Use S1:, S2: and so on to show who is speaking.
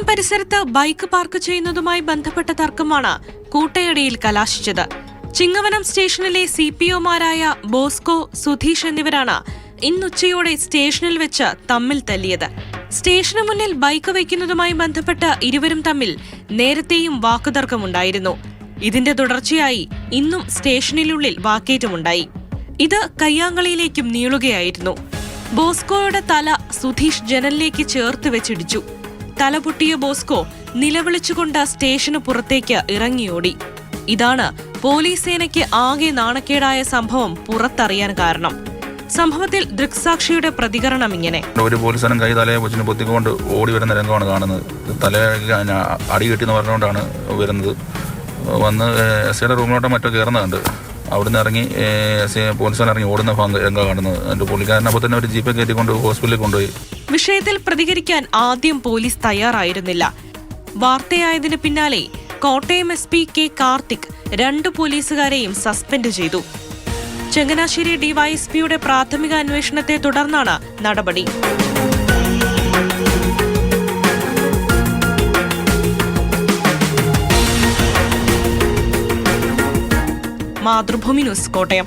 S1: പരിസരത്ത് bike park ചെയ്യുന്നതുമായി ബന്ധപ്പെട്ട തർക്കമാണ് കൂട്ടയടിയിൽ കലാശിച്ചത്. ചിങ്ങവനം സ്റ്റേഷനിലെ സി പി ഒമാരായ ബോസ്കോ സുധീഷ് എന്നിവരാണ് ഇന്നുച്ചയോടെ സ്റ്റേഷനിൽ വെച്ച് തമ്മിൽ തല്ലിയത്. സ്റ്റേഷന് മുന്നിൽ ബൈക്ക് വയ്ക്കുന്നതുമായി ബന്ധപ്പെട്ട് ഇരുവരും തമ്മിൽ നേരത്തെയും വാക്കുതർക്കമുണ്ടായിരുന്നു. ഇതിന്റെ തുടർച്ചയായി ഇന്നും സ്റ്റേഷനിലുള്ളിൽ വാക്കേറ്റമുണ്ടായി. ഇത് കയ്യാങ്കളിയിലേക്കും നീളുകയായിരുന്നു. ബോസ്കോയുടെ തല സുധീഷ് ജനലിലേക്ക് ചേർത്ത് വെച്ചിടിച്ചു. തല പൊട്ടിയ ബോസ്കോ നിലവിളിച്ചുകൊണ്ട് സ്റ്റേഷന് പുറത്തേക്ക് ഇറങ്ങിയോടി. ഇതാണ് പോലീസ് സേനയ്ക്ക് ആകെ നാണക്കേടായ സംഭവം പുറത്തറിയാൻ കാരണം. സംഭവത്തിൽ ദൃക്സാക്ഷിയുടെ പ്രതികരണം ഇങ്ങനെ.
S2: ഒരു പോലീസുകാരൻ കൈ തലയെ കൊച്ചിന് പൊത്തിക്കൊണ്ട് ഓടി വരുന്ന രംഗമാണ് കാണുന്നത്. തലയിൽ അടി കെട്ടി എന്ന് പറഞ്ഞുകൊണ്ടാണ് വരുന്നത്. വന്ന് എസ് ഐയുടെ മറ്റോ കയറുന്നുണ്ട് അവിടുന്ന് ഇറങ്ങി പോലീസുകാരൻ ഇറങ്ങി ഓടുന്ന രംഗം കാണുന്നത്. എന്റെ പുള്ളിക്കാരനെ അപ്പോൾ തന്നെ ഒരു ജീപ്പ് കയറ്റിക്കൊണ്ട് ഹോസ്പിറ്റലിൽ കൊണ്ടുപോയി.
S1: വിഷയത്തിൽ പ്രതികരിക്കാൻ ആദ്യം പോലീസ് തയ്യാറായിരുന്നില്ല. വാർത്തയായതിനു പിന്നാലെ Kottayam S P K Karthik രണ്ട് പോലീസുകാരെയും സസ്പെൻഡ് ചെയ്തു. ചങ്ങനാശ്ശേരി ഡിവൈഎസ്പിയുടെ പ്രാഥമിക അന്വേഷണത്തെ തുടർന്നാണ് നടപടി. മാതൃഭൂമി ന്യൂസ് കോട്ടയം.